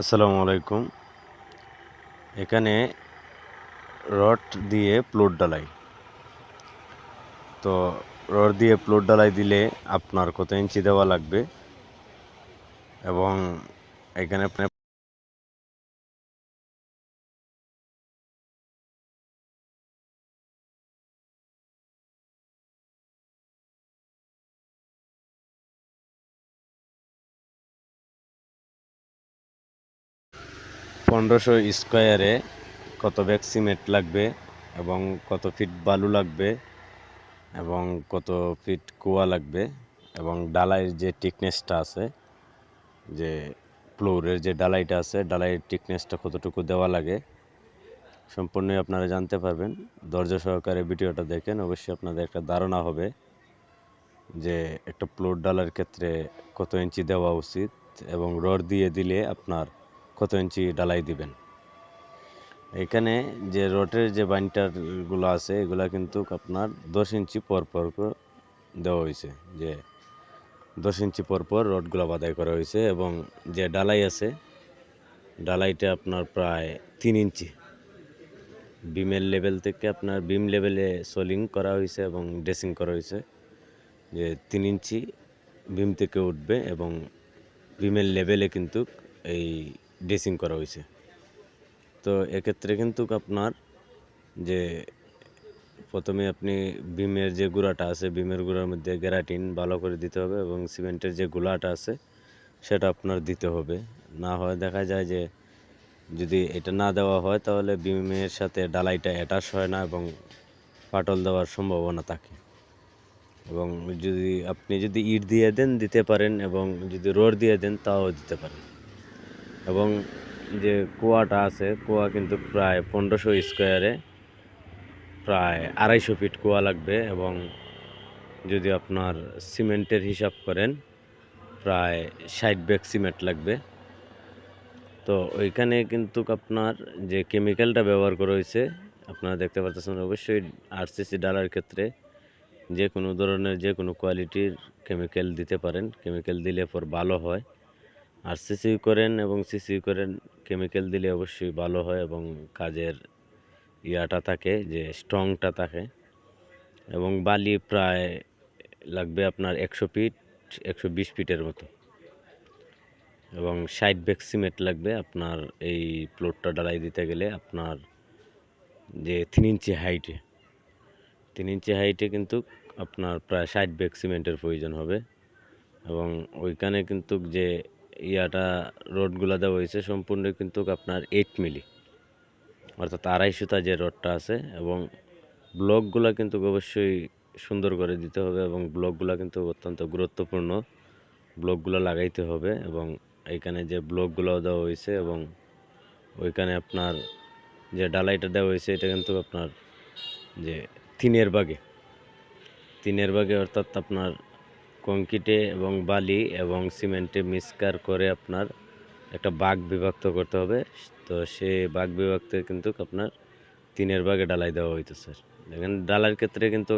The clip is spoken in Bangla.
আসসালামু আলাইকুম। এখানে রড দিয়ে প্লট ডালাই তো রড দিয়ে প্লট ডালাই দিলে আপনার কত ইঞ্চি দেওয়া লাগবে? এবং এখানে পনেরোশো স্কোয়ারে কত ব্যাগ সিমেন্ট লাগবে এবং কত ফিট বালু লাগবে এবং কত ফিট কুয়া লাগবে এবং ডালাইয়ের যে টিকনেসটা আছে, যে ফ্লোরের যে ডালাইটা আছে, ডালাইয়ের টিকনেসটা কতটুকু দেওয়া লাগে সম্পূর্ণই আপনারা জানতে পারবেন। ধৈর্য সহকারে ভিডিওটা দেখেন, অবশ্যই আপনাদের একটা ধারণা হবে যে একটা প্লোর ডালার ক্ষেত্রে কত ইঞ্চি দেওয়া উচিত এবং রড দিয়ে দিলে আপনার কত ইঞ্চি ডালাই দিবেন। এখানে যে রডের যে বাইন্টারগুলো আছে, এগুলা কিন্তু আপনার দশ ইঞ্চি পর পর দেওয়া হয়েছে। যে দশ ইঞ্চি পর পর রডগুলো বাদাই করা হয়েছে এবং যে ডালাই আছে ডালাইটা আপনার প্রায় তিন ইঞ্চি। বিমের লেভেল থেকে আপনার বিম লেভেলে সোলিং করা হয়েছে এবং ড্রেসিং করা হয়েছে। যে তিন ইঞ্চি বিম থেকে উঠবে এবং বিমের লেভেলে কিন্তু এই ড্রেসিং করা হয়েছে। তো এক্ষেত্রে কিন্তু আপনার যে প্রথমে আপনি বিমের যে গুঁড়াটা আছে, বিমের গুঁড়ার মধ্যে গ্যারাটিন ভালো করে দিতে হবে এবং সিমেন্টের যে গুলাটা আছে, সেটা আপনার দিতে হবে। না হয় দেখা যায় যে যদি এটা না দেওয়া হয়, তাহলে বিমের সাথে ডালাইটা অ্যাটাচ হয় না এবং ফাটল দেওয়ার সম্ভাবনা থাকে। এবং যদি আপনি যদি ইট দিয়ে দেন, দিতে পারেন এবং যদি রোড দিয়ে দেন, তাও দিতে পারেন। এবং যে কুয়াটা আছে, কুয়া কিন্তু প্রায় পনেরোশো স্কোয়ারে প্রায় আড়াইশো ফিট কুয়া লাগবে এবং যদি আপনার সিমেন্টের হিসাব করেন, প্রায় ষাট ব্যাগ সিমেন্ট লাগবে। তো ওইখানে কিন্তু আপনার যে কেমিক্যালটা ব্যবহার করা হয়েছে, আপনারা দেখতে পাচ্ছেন অবশ্যই আরসিসি ডালার ক্ষেত্রে যে কোনো ধরনের যে কোনো কোয়ালিটির কেমিক্যাল দিতে পারেন। কেমিক্যাল দিলে পর ভালো হয়। আর সিসি করেন এবং সিসি করেন কেমিক্যাল দিলে অবশ্যই ভালো হয় এবং কাজের ইয়াটা থাকে, যে স্ট্রংটা থাকে। এবং বালি প্রায় লাগবে আপনার একশো ফিট, একশো বিশ ফিটের মতো। এবং ষাট ব্যাগ সিমেন্ট লাগবে আপনার এই প্লটটা ডালাই দিতে গেলে আপনার যে তিন ইঞ্চি হাইটে তিন ইঞ্চি হাইটে কিন্তু আপনার প্রায় ষাট ব্যাগ সিমেন্টের প্রয়োজন হবে। এবং ওইখানে কিন্তু যে ইয়াটা রোডগুলো দেওয়া হয়েছে, সম্পূর্ণ কিন্তু আপনার এইট মিলি। অর্থাৎ আড়াইশোতা যে রডটা আছে এবং ব্লকগুলো কিন্তু অবশ্যই সুন্দর করে দিতে হবে এবং ব্লকগুলো কিন্তু অত্যন্ত গুরুত্বপূর্ণ। ব্লকগুলো লাগাইতে হবে এবং এইখানে যে ব্লকগুলো দেওয়া হয়েছে এবং ওইখানে আপনার যে ডালাইটা দেওয়া হয়েছে, এটা কিন্তু আপনার যে তিনের বাগে। তিনের বাগে অর্থাৎ আপনার কংক্রিটে এবং বালি এবং সিমেন্টে মিক্সকার করে আপনার একটা বাঘ বিভক্ত করতে হবে। তো সে বাঘ বিভক্ত কিন্তু আপনার তিনের বাঘে ডালাই দেওয়া হইতো স্যার দেখেন ডালার ক্ষেত্রে কিন্তু